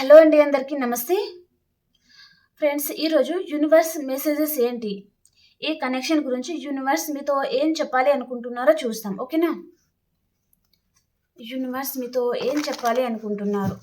Hello అండి అందరికీ నమస్తే. ఫ్రెండ్స్ ఈరోజు యూనివర్స్ మెసేజెస్ ఏంటి? ఈ కనెక్షన్ గురించి యూనివర్స్ మీతో ఏం చెప్పాలి అనుకుంటున్నారో చూస్తాం ఓకేనా? యూనివర్స్ మీతో ఏం చెప్పాలి అనుకుంటున్నారు?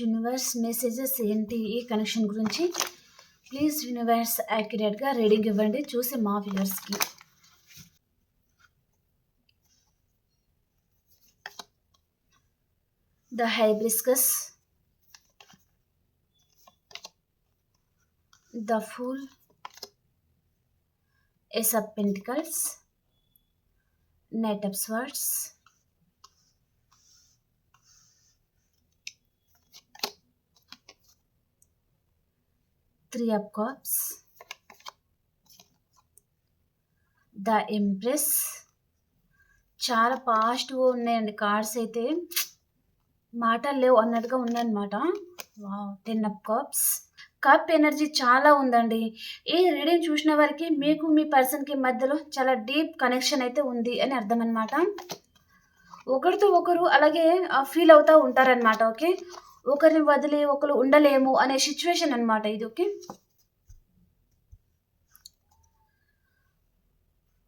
యూనివర్స్ మెసేజెస్ ఏంటి? ఈ కనెక్షన్ గురించి ప్లీజ్ యూనివర్స్ యాక్యురేట్గా రీడింగ్ ఇవ్వండి. చూసి మా వ్యూవర్స్కి the hibiscus the fool ace of pentacles knight of swords three of cups the empress చాలా ఫాస్ట్గా ఉన్నాయండి కార్డ్స్ అయితే. మాటలు లేవు అన్నట్టుగా ఉన్నాయన్నమాట. Ten of cups cup energy చాలా ఉందండి. ఈ రీడింగ్ చూసిన వారికి మీకు మీ పర్సన్కి మధ్యలో చాలా డీప్ కనెక్షన్ అయితే ఉంది అని అర్థం అనమాట ఒకరితో ఒకరు అలాగే ఫీల్ అవుతూ ఉంటారనమాట ఓకే ఒకరిని వదిలి ఒకరు ఉండలేము అనే సిచ్యువేషన్ అనమాట ఇది okay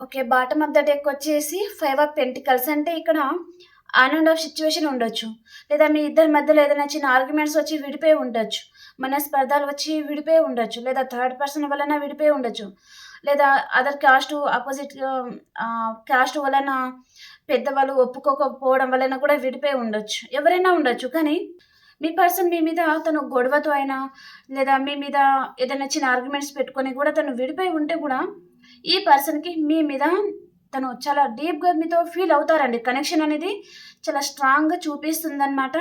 okay bottom of the deck వచ్చేసి ఫైవ్ ఆఫ్ పెంటికల్స్ అంటే ఇక్కడ ఆన్ అండ్ ఆఫ్ సిచ్యువేషన్ ఉండొచ్చు. లేదా మీ ఇద్దరి మధ్యలో ఏదైనా చిన్న ఆర్గ్యుమెంట్స్ వచ్చి విడిపోయి ఉండొచ్చు. మనస్పర్ధాలు వచ్చి విడిపోయి ఉండొచ్చు. లేదా థర్డ్ పర్సన్ వలన విడిపోయి ఉండొచ్చు. లేదా అదర్ క్యాస్ట్ ఆపోజిట్ క్యాస్ట్ వలన పెద్దవాళ్ళు ఒప్పుకోకపోవడం వలన కూడా విడిపోయి ఉండొచ్చు. ఎవరైనా ఉండొచ్చు కానీ మీ పర్సన్ మీ మీద తను గొడవతో అయినా లేదా మీ మీద ఏదైనా చిన్న ఆర్గ్యుమెంట్స్ పెట్టుకొని కూడా తను విడిపోయి ఉంటే కూడా ఈ పర్సన్కి మీ మీద తను చాలా డీప్గా మీతో ఫీల్ అవుతారండి. కనెక్షన్ అనేది చాలా స్ట్రాంగ్గా చూపిస్తుందన్నమాట.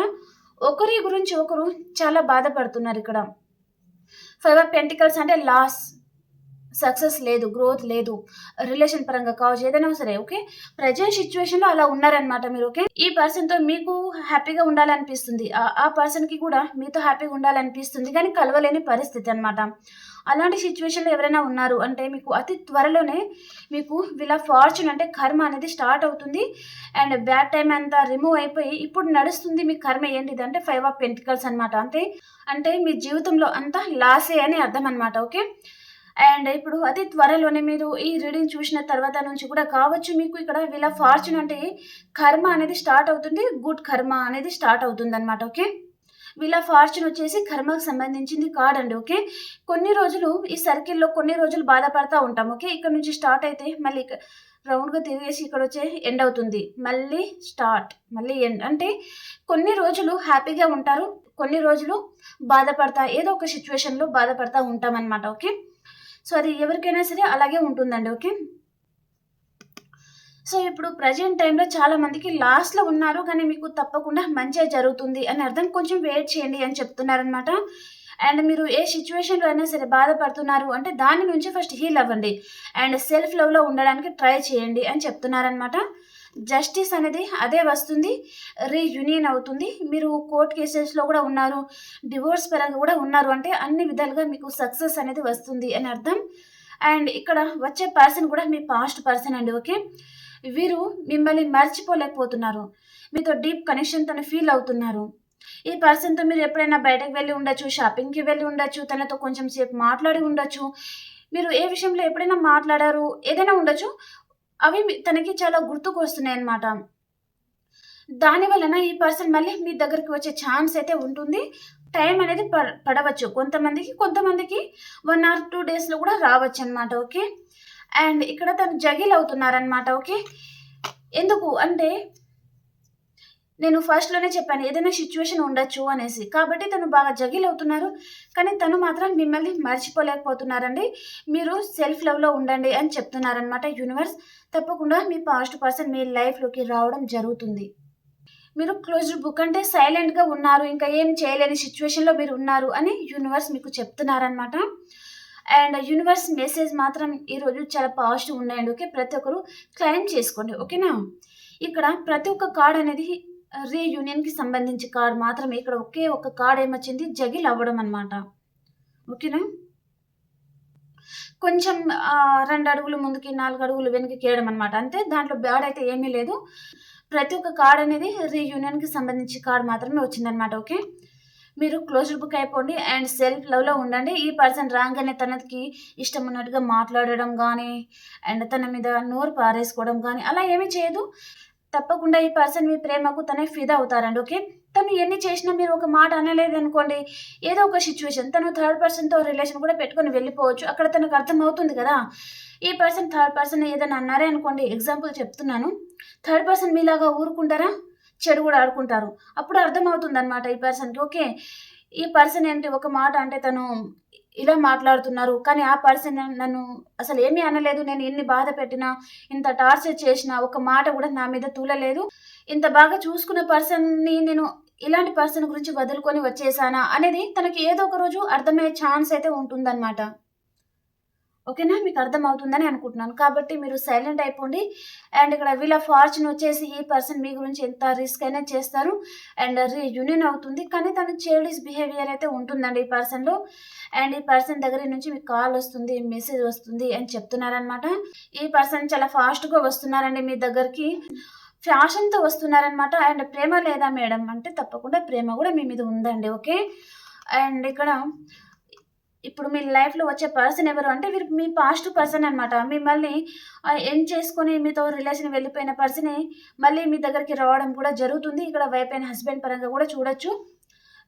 ఒకరి గురించి ఒకరు చాలా బాధపడుతున్నారు ఇక్కడ. ఫైవ్ ఆఫ్ పెంటికల్స్ అంటే లాస్ సక్సెస్ లేదు గ్రోత్ లేదు రిలేషన్ పరంగా కావచ్చు ఏదైనా సరే ఓకే? ప్రజెంట్ సిచ్యువేషన్లో అలా ఉన్నారనమాట మీరు ఓకే? ఈ పర్సన్తో మీకు హ్యాపీగా ఉండాలనిపిస్తుంది. ఆ పర్సన్కి కూడా మీతో హ్యాపీగా ఉండాలనిపిస్తుంది కానీ కలవలేని పరిస్థితి అనమాట అలాంటి సిచ్యువేషన్లో ఎవరైనా ఉన్నారు అంటే మీకు అతి త్వరలోనే మీకు వీళ్ళ ఫార్చ్యూన్ అంటే కర్మ అనేది స్టార్ట్ అవుతుంది. అండ్ బ్యాడ్ టైం అంతా రిమూవ్ అయిపోయి ఇప్పుడు నడుస్తుంది మీ కర్మ ఏంటిది అంటే ఫైవ్ ఆఫ్ పెంటికల్స్ అనమాట అంతే అంటే మీ జీవితంలో అంతా లాసే అని అర్థం అనమాట ఓకే? అండ్ ఇప్పుడు అతి త్వరలోనే మీరు ఈ రీడింగ్ చూసిన తర్వాత నుంచి కూడా కావచ్చు మీకు ఇక్కడ వీళ్ళ ఫార్చ్యూన్ అంటే కర్మ అనేది స్టార్ట్ అవుతుంది గుడ్ కర్మ అనేది స్టార్ట్ అవుతుంది అనమాట ఓకే వీళ్ళ ఫార్చ్యూన్ వచ్చేసి కర్మకు సంబంధించింది కాదండి ఓకే కొన్ని రోజులు ఈ సర్కిల్లో కొన్ని రోజులు బాధపడతా ఉంటాం ఓకే ఇక్కడ నుంచి స్టార్ట్ అయితే మళ్ళీ రౌండ్గా తిరిగేసి ఇక్కడ వచ్చే ఎండ్ అవుతుంది మళ్ళీ స్టార్ట్ మళ్ళీ ఎండ్ అంటే కొన్ని రోజులు హ్యాపీగా ఉంటారు కొన్ని రోజులు బాధపడతా ఏదో ఒక సిచ్యువేషన్లో బాధపడతా ఉంటామన్నమాట ఓకే సో అది ఎవరికైనా సరే అలాగే ఉంటుందండి ఓకే? సో ఇప్పుడు ప్రజెంట్ టైంలో చాలా మందికి లాస్ట్లో ఉన్నారు కానీ మీకు తప్పకుండా మంచిగా జరుగుతుంది అని అర్థం. కొంచెం వెయిట్ చేయండి అని చెప్తున్నారనమాట అండ్ మీరు ఏ సిచ్యువేషన్లో అయినా సరే బాధపడుతున్నారు అంటే దాని నుంచి ఫస్ట్ హీల్ అవ్వండి. అండ్ సెల్ఫ్ లవ్లో ఉండడానికి ట్రై చేయండి అని చెప్తున్నారనమాట జస్టిస్ అనేది అదే వస్తుంది రీయూనియన్ అవుతుంది. మీరు కోర్ట్ కేసెస్లో కూడా ఉన్నారు డివోర్స్ పరంగా కూడా ఉన్నారు అంటే అన్ని విధాలుగా మీకు సక్సెస్ అనేది వస్తుంది అని అర్థం. అండ్ ఇక్కడ వచ్చే పర్సన్ కూడా మీ పాస్ట్ పర్సన్ అండి ఓకే? వీరు మిమ్మల్ని మర్చిపోలేకపోతున్నారు. మీతో డీప్ కనెక్షన్ తను ఫీల్ అవుతున్నారు. ఈ పర్సన్తో మీరు ఎప్పుడైనా బయటకు వెళ్ళి ఉండొచ్చు షాపింగ్కి వెళ్ళి ఉండొచ్చు తనతో కొంచెం సేపు మాట్లాడి ఉండొచ్చు. మీరు ఏ విషయంలో ఎప్పుడైనా మాట్లాడారు ఏదైనా ఉండొచ్చు. అవి తనకి చాలా గుర్తుకు వస్తున్నాయి అన్నమాట దాని వలన ఈ పర్సన్ మళ్ళీ మీ దగ్గరికి వచ్చే ఛాన్స్ అయితే ఉంటుంది. టైం అనేది పడవచ్చు. కొంతమందికి కొంతమందికి వన్ ఆర్ టూ డేస్లో కూడా రావచ్చు అనమాట ఓకే? అండ్ ఇక్కడ తను జగిల్ అవుతున్నారనమాట ఓకే? ఎందుకు? అంటే నేను ఫస్ట్లోనే చెప్పాను ఏదైనా సిచ్యువేషన్ ఉండొచ్చు అనేసి. కాబట్టి తను బాగా జగిల్ అవుతున్నారు. కానీ తను మాత్రం మిమ్మల్ని మర్చిపోలేకపోతున్నారండి. మీరు సెల్ఫ్ లవ్లో ఉండండి అని చెప్తున్నారనమాట యూనివర్స్ తప్పకుండా మీ పాస్ట్ పర్సన్ మీ లైఫ్లోకి రావడం జరుగుతుంది. మీరు క్లోజ్డ్ బుక్ అంటే సైలెంట్గా ఉన్నారు ఇంకా ఏం చేయలేని సిచ్యువేషన్లో మీరు ఉన్నారు అని యూనివర్స్ మీకు చెప్తున్నారనమాట అండ్ యూనివర్స్ మెసేజ్ మాత్రం ఈరోజు చాలా పాజిటివ్ ఉన్నాయండి ఓకే? ప్రతి ఒక్కరు క్లైమ్ చేసుకోండి ఓకేనా? ఇక్కడ ప్రతి ఒక్క కార్డ్ అనేది రీయూనియన్కి సంబంధించి కార్డ్ మాత్రమే. ఇక్కడ ఒకే ఒక కార్డ్ ఏమొచ్చింది? జగిల్ అవ్వడం అనమాట ఓకేనా? కొంచెం రెండు అడుగులు ముందుకి నాలుగు అడుగులు వెనక్కి కేయడం అనమాట అంతే దాంట్లో బ్యాడ్ అయితే ఏమీ లేదు. ప్రతి ఒక్క కార్డ్ అనేది రీయూనియన్కి సంబంధించి కార్డ్ మాత్రమే వచ్చిందనమాట ఓకే? మీరు క్లోజ్డ్ బుక్ అయిపోండి అండ్ సెల్ఫ్ లవ్లో ఉండండి. ఈ పర్సన్ రాగానే తనకి ఇష్టం ఉన్నట్టుగా మాట్లాడడం కానీ అండ్ తన మీద నోరు పారేసుకోవడం కానీ అలా ఏమీ చేయదు. తప్పకుండా ఈ పర్సన్ మీ ప్రేమకు తనే ఫిదా అవుతారండి ఓకే? తను ఎన్ని చేసినా మీరు ఒక మాట అనలేదు అనుకోండి ఏదో ఒక సిచ్యువేషన్ తను థర్డ్ పర్సన్తో రిలేషన్ కూడా పెట్టుకొని వెళ్ళిపోవచ్చు. అక్కడ తనకు అర్థమవుతుంది కదా? ఈ పర్సన్ థర్డ్ పర్సన్ ఏదైనా అన్నారే అనుకోండి ఎగ్జాంపుల్ చెప్తున్నాను. థర్డ్ పర్సన్ మీలాగా ఊరుకుంటారా? చెడు కూడా ఆడుకుంటారు. అప్పుడు అర్థమవుతుంది అనమాట ఈ పర్సన్కి ఓకే? ఈ పర్సన్ ఏంటి? ఒక మాట అంటే తను ఇలా మాట్లాడుతున్నారు. కానీ ఆ పర్సన్ నన్ను అసలు ఏమీ అనలేదు. నేను ఎన్ని బాధ పెట్టినా ఇంత టార్చర్ చేసినా ఒక మాట కూడా నా మీద తూలలేదు. ఇంత బాగా చూసుకున్న పర్సన్ని నేను ఇలాంటి పర్సన్ గురించి వదులుకొని వచ్చేసానా అనేది తనకి ఏదో ఒక రోజు అర్థమయ్యే ఛాన్స్ అయితే ఉంటుందన్నమాట. ఓకేనా? మీకు అర్థమవుతుందని అనుకుంటున్నాను. కాబట్టి మీరు సైలెంట్ అయిపోండి. అండ్ ఇక్కడ వీళ్ళ ఫార్చ్యూన్ వచ్చేసి ఈ పర్సన్ మీ గురించి ఎంత రిస్క్ అయినా చేస్తారు. అండ్ రీయూనియన్ అవుతుంది. కానీ తన చైల్డిష్ బిహేవియర్ అయితే ఉంటుందండి ఈ పర్సన్లో. అండ్ ఈ పర్సన్ దగ్గర నుంచి మీకు కాల్ వస్తుంది మెసేజ్ వస్తుంది అని చెప్తున్నారనమాట ఈ పర్సన్ చాలా ఫాస్ట్గా వస్తున్నారండి మీ దగ్గరికి. ఫ్యాషన్తో వస్తున్నారనమాట అండ్ ప్రేమ లేదా మేడం? అంటే తప్పకుండా ప్రేమ కూడా మీ మీద ఉందండి. ఓకే? అండ్ ఇక్కడ ఇప్పుడు మీ లైఫ్లో వచ్చే పర్సన్ ఎవరు? అంటే వీరు మీ పాస్ట్ పర్సన్ అనమాట మిమ్మల్ని ఎండ్ చేసుకొని మీతో రిలేషన్ వెళ్ళిపోయిన పర్సనే మళ్ళీ మీ దగ్గరికి రావడం కూడా జరుగుతుంది. ఇక్కడ వైఫ్ అండ్ హస్బెండ్ పరంగా కూడా చూడొచ్చు.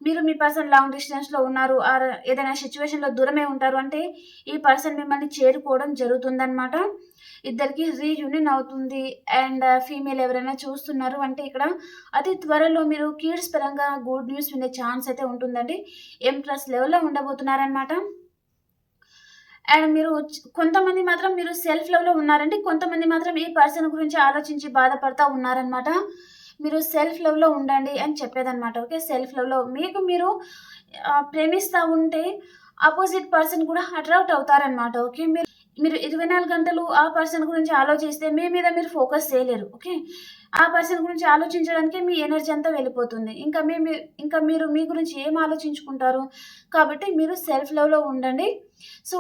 మీరు మీ పర్సన్ లాంగ్ డిస్టెన్స్లో ఉన్నారు ఆర్ ఏదైనా సిచ్యువేషన్లో దూరమే ఉంటారు అంటే ఈ పర్సన్ మిమ్మల్ని చేరుకోవడం జరుగుతుందన్నమాట. ఇద్దరికి రీయూనియన్ అవుతుంది అండ్ ఫీమేల్ uh, ఎవరైనా చూస్తున్నారు అంటే ఇక్కడ అతి త్వరలో మీరు కిడ్స్ పరంగా గుడ్ న్యూస్ వినే ఛాన్స్ అయితే ఉంటుందండి. ఎంప్రెస్ లెవెల్లో ఉండబోతున్నారనమాట అండ్ మీరు కొంతమంది మాత్రం మీరు సెల్ఫ్ లవ్లో ఉన్నారండి కొంతమంది మాత్రం ఈ పర్సన్ గురించి ఆలోచించి బాధపడతా ఉన్నారనమాట మీరు సెల్ఫ్ లవ్లో ఉండండి అని చెప్పేదన్నమాట ఓకే సెల్ఫ్ లవ్లో మీకు మీరు ప్రేమిస్తూ ఉంటే ఆపోజిట్ పర్సన్ కూడా అట్రాక్ట్ అవుతారనమాట ఓకే మీరు మీరు ఇరవై నాలుగు గంటలు ఆ పర్సన్ గురించి ఆలోచిస్తే మీ మీద మీరు ఫోకస్ చేయలేరు ఓకే ఆ పర్సన్ గురించి ఆలోచించడానికి మీ ఎనర్జీ అంతా వెళ్ళిపోతుంది. ఇంకా మీ- ఇంకా మీరు మీ గురించి ఏం ఆలోచించుకుంటారు? కాబట్టి మీరు సెల్ఫ్ లవ్లో ఉండండి. సో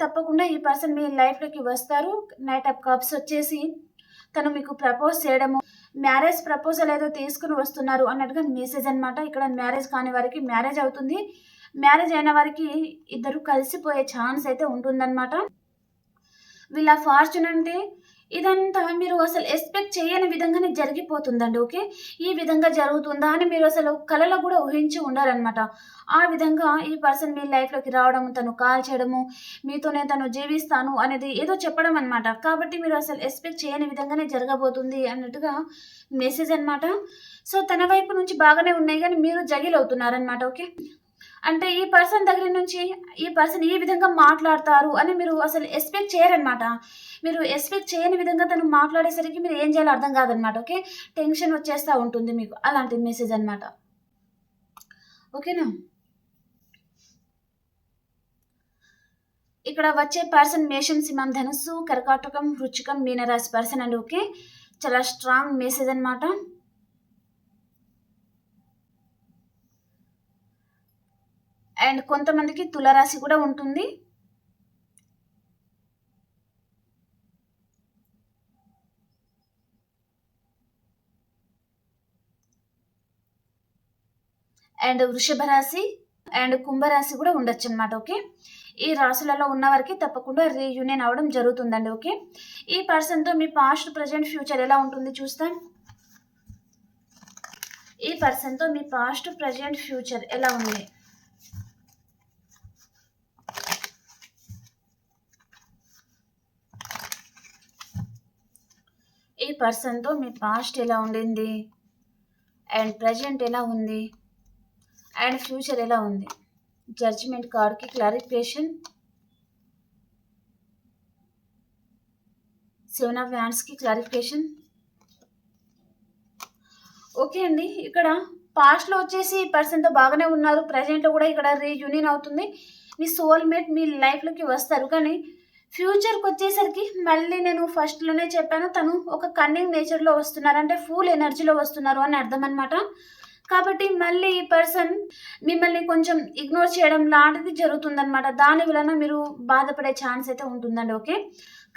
తప్పకుండా ఈ పర్సన్ మీ లైఫ్లోకి వస్తారు. నైట్ ఆఫ్ కప్స్ వచ్చేసి తను మీకు ప్రపోజ్ చేయడము మ్యారేజ్ ప్రపోజల్ ఏదో తీసుకుని వస్తున్నారు అన్నట్టుగా మెసేజ్ అనమాట ఇక్కడ మ్యారేజ్ కాని వారికి మ్యారేజ్ అవుతుంది. మ్యారేజ్ అయిన వారికి ఇద్దరు కలిసిపోయే ఛాన్స్ అయితే ఉంటుందన్నమాట. వీళ్ళ ఫార్చ్యూన్ అంటే ఇదంతా మీరు అసలు ఎక్స్పెక్ట్ చేయని విధంగానే జరిగిపోతుందండి ఓకే? ఈ విధంగా జరుగుతుందా అని మీరు అసలు కళలో కూడా ఊహించి ఉండాలన్నమాట ఆ విధంగా ఈ పర్సన్ మీ లైఫ్లోకి రావడం తను కాల్ చేయడము మీతోనే తను జీవిస్తాను అనేది ఏదో చెప్పడం అనమాట కాబట్టి మీరు అసలు ఎక్స్పెక్ట్ చేయని విధంగానే జరగబోతుంది అన్నట్టుగా మెసేజ్ అనమాట సో తన వైపు నుంచి బాగానే ఉన్నాయి కానీ మీరు జగిల్ అవుతున్నారనమాట ఓకే? అంటే ఈ పర్సన్ దగ్గర నుంచి ఈ పర్సన్ ఈ విధంగా మాట్లాడతారు అని మీరు అసలు ఎక్స్పెక్ట్ చేయరనమాట మీరు ఎక్స్పెక్ట్ చేయని విధంగా తను మాట్లాడేసరికి మీరు ఏం చేయాలో అర్థం కాదనమాట ఓకే? టెన్షన్ వచ్చేస్తూ ఉంటుంది మీకు అలాంటి మెసేజ్ అనమాట ఓకేనా? ఇక్కడ వచ్చే పర్సన్ మేషం సింహం ధనుస్సు కర్కాటకం రుచికం మీనరాశి పర్సన్ అండి ఓకే? చాలా స్ట్రాంగ్ మెసేజ్ అనమాట అండ్ కొంతమందికి తులరాశి కూడా ఉంటుంది. అండ్ వృషభ రాశి అండ్ కుంభరాశి కూడా ఉండొచ్చు అనమాట ఓకే? ఈ రాశులలో ఉన్న వారికి తప్పకుండా రీయూనియన్ అవ్వడం జరుగుతుందండి ఓకే? ఈ పర్సన్తో మీ పాస్ట్ ప్రజెంట్ ఫ్యూచర్ ఎలా ఉంటుంది చూస్తాం? ఈ పర్సన్తో మీ పాస్ట్ ప్రజెంట్ ఫ్యూచర్ ఎలా ఉంది? ఈ పర్సన్తో మీ పాస్ట్ ఎలా ఉండింది? అండ్ ప్రజెంట్ ఎలా ఉంది? అండ్ ఫ్యూచర్ ఎలా ఉంది? జడ్జిమెంట్ కార్డ్కి క్లారిఫికేషన్? సెవెన్ ఆఫ్ హ్యాండ్స్కి క్లారిఫికేషన్? ఓకే అండి ఇక్కడ పాస్ట్లో వచ్చేసి ఈ పర్సన్తో బాగానే ఉన్నారు. ప్రజెంట్లో కూడా ఇక్కడ రీయూనియన్ అవుతుంది. మీ సోల్మేట్ మీ లైఫ్లోకి వస్తారు. కానీ ఫ్యూచర్కి వచ్చేసరికి మళ్ళీ నేను ఫస్ట్లోనే చెప్పాను తను ఒక కన్నింగ్ నేచర్లో వస్తున్నారు. అంటే ఫుల్ ఎనర్జీలో వస్తున్నారు అని అర్థం అనమాట కాబట్టి మళ్ళీ ఈ పర్సన్ మిమ్మల్ని కొంచెం ఇగ్నోర్ చేయడం లాంటిది జరుగుతుందనమాట దాని వలన మీరు బాధపడే ఛాన్స్ అయితే ఉంటుందండి ఓకే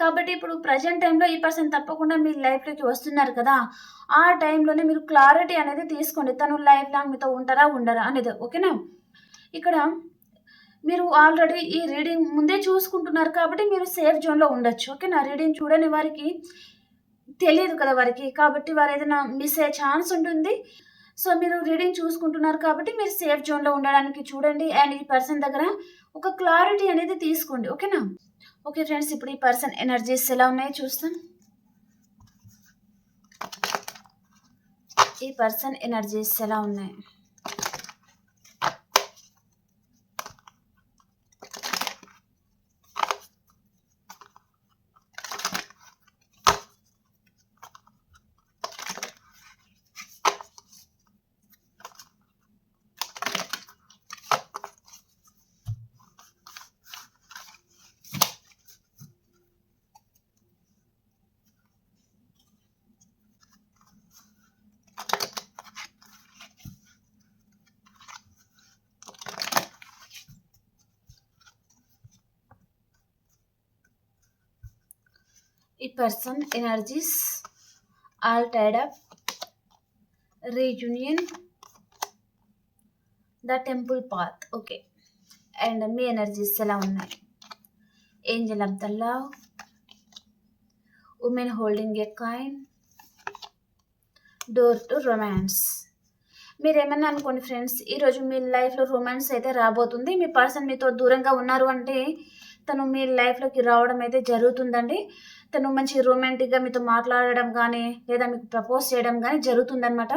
కాబట్టి ఇప్పుడు ప్రజెంట్ టైంలో ఈ పర్సన్ తప్పకుండా మీ లైఫ్లోకి వస్తున్నారు కదా. ఆ టైంలోనే మీరు క్లారిటీ అనేది తీసుకోండి. తను లైఫ్ లాంగ్ మీతో ఉంటారా ఉండరా అనేది ఓకేనా ఇక్కడ మీరు ఆల్రెడీ ఈ రీడింగ్ ముందే చూసుకుంటున్నారు కాబట్టి మీరు సేఫ్ జోన్లో ఉండొచ్చు ఓకేనా రీడింగ్ చూడని వారికి తెలియదు కదా వారికి. కాబట్టి వారు ఏదైనా మిస్ అయ్యే ఛాన్స్ ఉంటుంది. సో మీరు రీడింగ్ చూసుకుంటున్నారు కాబట్టి మీరు సేఫ్ జోన్లో ఉండడానికి చూడండి. అండ్ ఈ పర్సన్ దగ్గర ఒక క్లారిటీ అనేది తీసుకోండి. ఓకేనా ఓకే ఫ్రెండ్స్ ఇప్పుడు ఈ పర్సన్ ఎనర్జీస్ ఎలా ఉన్నాయో చూస్తాం. ఈ పర్సన్ ఎనర్జీస్ ఎలా ఉన్నాయి? ఈ person energies all tied up reunion the temple path okay and me energies ఎలా ఉన్నాయి? Angel of the love women holding a coin door to romance మీరు ఏమన్నా అనుకోండి ఫ్రెండ్స్ ఈరోజు మీ లైఫ్లో రొమాన్స్ అయితే రాబోతుంది. మీ పర్సన్ మీతో దూరంగా ఉన్నారు అంటే తను మీ లైఫ్లోకి రావడం అయితే జరుగుతుందండి. తను మంచి రొమాంటిక్గా మీతో మాట్లాడడం కానీ లేదా మీకు ప్రపోజ్ చేయడం కానీ జరుగుతుందనమాట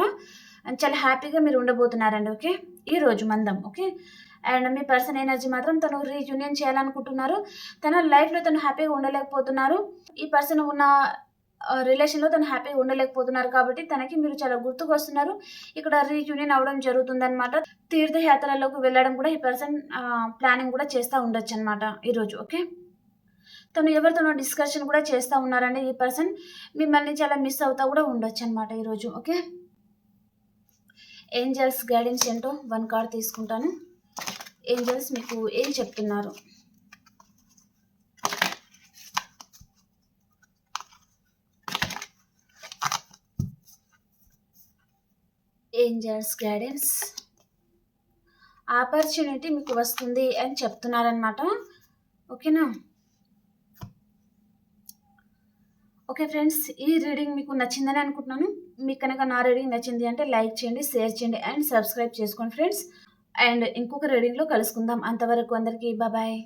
అండ్ చాలా హ్యాపీగా మీరు ఉండబోతున్నారండి ఓకే? ఈరోజు మందం ఓకే? అండ్ మీ పర్సన్ ఎనర్జీ మాత్రం తను రీయూనియన్ చేయాలనుకుంటున్నారు. తన లైఫ్లో తను హ్యాపీగా ఉండలేకపోతున్నారు. ఈ పర్సన్ ఉన్న రిలేషన్లో తను హ్యాపీగా ఉండలేకపోతున్నారు కాబట్టి తనకి మీరు చాలా గుర్తుకు వస్తున్నారు ఇక్కడ రీయూనియన్ అవ్వడం జరుగుతుందన్నమాట. తీర్థయాత్రలోకి వెళ్ళడం కూడా ఈ పర్సన్ ప్లానింగ్ కూడా చేస్తూ ఉండొచ్చు అనమాట ఈరోజు ఓకే? తను ఎవరితోనో డిస్కషన్ కూడా చేస్తూ ఉన్నారండి ఈ పర్సన్. మిమ్మల్ని చాలా మిస్ అవుతా కూడా ఉండొచ్చు అనమాట ఈరోజు ఓకే? ఏంజల్స్ గైడెన్స్ ఏంటో వన్ కార్డ్ తీసుకుంటాను. ఏంజల్స్ మీకు ఏం చెప్తున్నారు? ఏంజల్స్ గైడెన్స్ ఆపర్చునిటీ మీకు వస్తుంది అని చెప్తున్నారనమాట ఓకేనా? ఓకే ఫ్రెండ్స్ ఈ రీడింగ్ మీకు నచ్చిందని అనుకుంటున్నాను. మీకు కనుక నా రీడింగ్ నచ్చింది అంటే లైక్ చేయండి షేర్ చేయండి అండ్ సబ్స్క్రైబ్ చేసుకోండి ఫ్రెండ్స్. అండ్ ఇంకొక రీడింగ్లో కలుసుకుందాం. అంతవరకు అందరికీ బాబాయ్